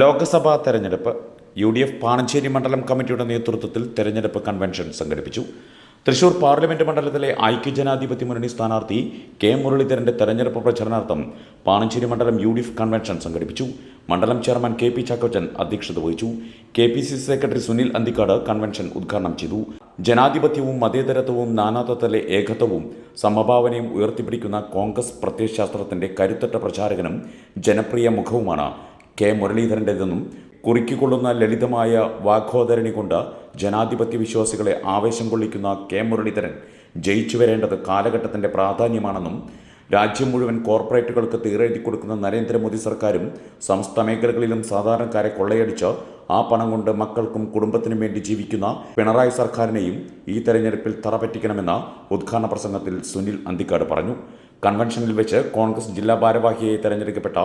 ലോക്സഭാ തെരഞ്ഞെടുപ്പ് U D F Panancheri മണ്ഡലം കമ്മിറ്റിയുടെ നേതൃത്വത്തിൽ തെരഞ്ഞെടുപ്പ് കൺവെൻഷൻ സംഘടിപ്പിച്ചു. തൃശൂർ പാർലമെന്റ് മണ്ഡലത്തിലെ ഐക്യജനാധിപത്യ മുന്നണി സ്ഥാനാർത്ഥി കെ മുരളീധരന്റെ തെരഞ്ഞെടുപ്പ് പ്രചരണാർത്ഥം പാണഞ്ചേരി മണ്ഡലം യു ഡി എഫ് കൺവെൻഷൻ സംഘടിപ്പിച്ചു. മണ്ഡലം ചെയർമാൻ കെ പി ചാക്കോച്ചൻ അധ്യക്ഷത വഹിച്ചു. K P C C secretary Sunil Anthikad convention ഉദ്ഘാടനം ചെയ്തു. ജനാധിപത്യവും മതേതരത്വവും നാനാത്വത്തിലെ ഏകത്വവും സമഭാവനയും ഉയർത്തിപ്പിടിക്കുന്ന കോൺഗ്രസ് പ്രത്യയശാസ്ത്രത്തിന്റെ കരുത്തറ്റ പ്രചാരകനും ജനപ്രിയ മുഖവുമാണ് കെ. മുരളീധരന്റെതെന്നും കുറുക്കിക്കൊള്ളുന്ന ലളിതമായ വാഗ്ബോധരണി കൊണ്ട് ജനാധിപത്യ വിശ്വാസികളെ ആവേശം കൊള്ളിക്കുന്ന കെ. മുരളീധരൻ ജയിച്ചു വരേണ്ടത് കാലഘട്ടത്തിന്റെ പ്രാധാന്യമാണെന്നും രാജ്യം മുഴുവൻ കോർപ്പറേറ്റുകൾക്ക് തീരെഴുതി കൊടുക്കുന്ന നരേന്ദ്രമോദി സർക്കാരും സമസ്ത മേഖലകളിലും സാധാരണക്കാരെ കൊള്ളയടിച്ച് ആ പണം കൊണ്ട് മക്കൾക്കും കുടുംബത്തിനും വേണ്ടി ജീവിക്കുന്ന പിണറായി സർക്കാരിനെയും ഈ തെരഞ്ഞെടുപ്പിൽ തറപറ്റിക്കണമെന്ന ഉദ്ഘാടന പ്രസംഗത്തിൽ സുനിൽ അന്തിക്കാട് പറഞ്ഞു. കൺവെൻഷനിൽ വെച്ച് കോൺഗ്രസ് ജില്ലാ ഭാരവാഹിയായി തെരഞ്ഞെടുക്കപ്പെട്ട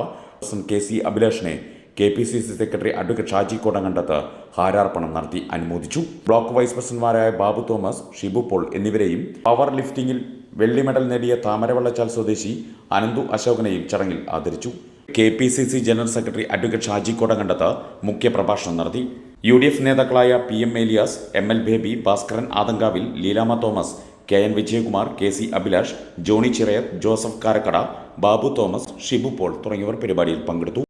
K C അഭിലാഷിനെ K P C C secretary advocate Shaji Kodankandath ഹാരാർപ്പണം നടത്തി അനുമോദിച്ചു. ബ്ലോക്ക് വൈസ് പ്രസിഡന്റുമാരായ ബാബു തോമസ് ഷിബു പോൾ എന്നിവരെയും പവർ ലിഫ്റ്റിംഗിൽ വെള്ളി മെഡൽ നേടിയ താമരവള്ളച്ചാൽ സ്വദേശി അനന്തു അശോകനെയും ചടങ്ങിൽ ആദരിച്ചു. K P C C general secretary advocate Shaji Kodankandath മുഖ്യപ്രഭാഷണം നടത്തി. യു ഡി എഫ് നേതാക്കളായ P M Elias M L Baby Bhaskaran Adankavil Leelamma Thomas K N Vijayakumar K C Abhilash Johny Chirayar Joseph Karakkada Babu Thomas Shibu Paul തുടങ്ങിയവർ പരിപാടിയിൽ പങ്കെടുത്തു.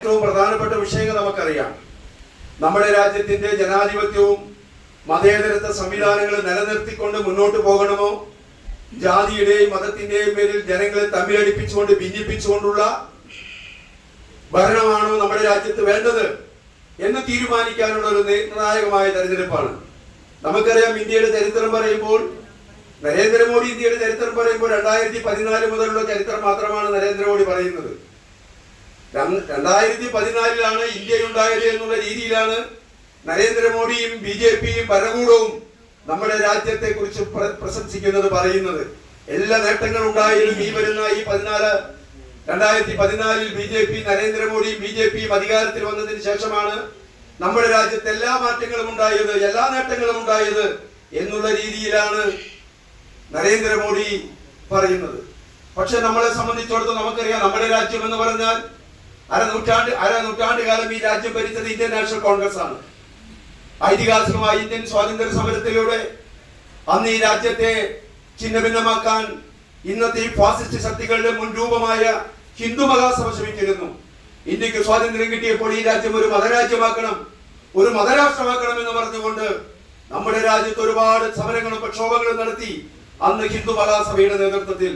ഏറ്റവും പ്രധാനപ്പെട്ട വിഷയങ്ങൾ നമുക്കറിയാം. നമ്മുടെ രാജ്യത്തിന്റെ ജനാധിപത്യവും മതേതരത്വ സംവിധാനങ്ങൾ നിലനിർത്തിക്കൊണ്ട് മുന്നോട്ട് പോകണമോ? ജാതിയുടെയും മതത്തിന്റെയും പേരിൽ ജനങ്ങളെ തമ്മിലടിപ്പിച്ചുകൊണ്ട് ഭിന്നിപ്പിച്ചുകൊണ്ടുള്ള ഭരണമാണോ നമ്മുടെ രാജ്യത്ത് വേണ്ടത് എന്ന് തീരുമാനിക്കാനുള്ള ഒരു നിർണായകമായ തെരഞ്ഞെടുപ്പാണ്. നമുക്കറിയാം ഇന്ത്യയുടെ ചരിത്രം പറയുമ്പോൾ നരേന്ദ്രമോദി ഇന്ത്യയുടെ ചരിത്രം പറയുമ്പോൾ രണ്ടായിരത്തി പതിനാല് മുതലുള്ള ചരിത്രം മാത്രമാണ് നരേന്ദ്രമോദി പറയുന്നത്. രണ്ടായിരത്തി പതിനാലിലാണ് ഇന്ത്യ ഉണ്ടായത് എന്നുള്ള രീതിയിലാണ് നരേന്ദ്രമോദിയും ബി ജെ പിയും ഭരണകൂടവും നമ്മുടെ രാജ്യത്തെ കുറിച്ച് പ്രശംസിക്കുന്നത് പറയുന്നത്. എല്ലാ നേട്ടങ്ങളും ഉണ്ടായാലും ഈ വരുന്ന ഈ പതിനാല് രണ്ടായിരത്തി പതിനാലിൽ ബി ജെ പി നരേന്ദ്രമോദിയും ബി ജെ പിയും അധികാരത്തിൽ വന്നതിന് ശേഷമാണ് നമ്മുടെ രാജ്യത്ത് എല്ലാ മാറ്റങ്ങളും ഉണ്ടായത് എല്ലാ നേട്ടങ്ങളും ഉണ്ടായത് എന്നുള്ള രീതിയിലാണ് നരേന്ദ്രമോദി പറയുന്നത്. പക്ഷെ നമ്മളെ സംബന്ധിച്ചിടത്തോളം നമുക്കറിയാം നമ്മുടെ രാജ്യം എന്ന് പറഞ്ഞാൽ അര നൂറ്റാണ്ട് അര നൂറ്റാണ്ട് കാലം ഈ രാജ്യം ഭരിച്ചത് ഇന്ത്യൻ നാഷണൽ കോൺഗ്രസ് ആണ്. ഐതിഹാസികമായ ഇന്ത്യൻ സ്വാതന്ത്ര്യ സമരത്തിലൂടെ അന്ന് ഈ രാജ്യത്തെ ഛിന്നഭിന്നമാക്കാൻ ഇന്നത്തെ ഈ ഫാസിസ്റ്റ് ശക്തികളുടെ മുൻരൂപമായ ഹിന്ദു മഹാസഭ ശ്രമിച്ചിരുന്നു. ഇന്ത്യയ്ക്ക് സ്വാതന്ത്ര്യം കിട്ടിയപ്പോൾ ഈ രാജ്യം ഒരു മതരാജ്യമാക്കണം. ഒരു മതരാഷ്ട്രമാക്കണം എന്ന് പറഞ്ഞുകൊണ്ട് നമ്മുടെ രാജ്യത്ത് ഒരുപാട് സമരങ്ങളും പ്രക്ഷോഭങ്ങളും നടത്തി അന്ന് ഹിന്ദു മഹാസഭയുടെ നേതൃത്വത്തിൽ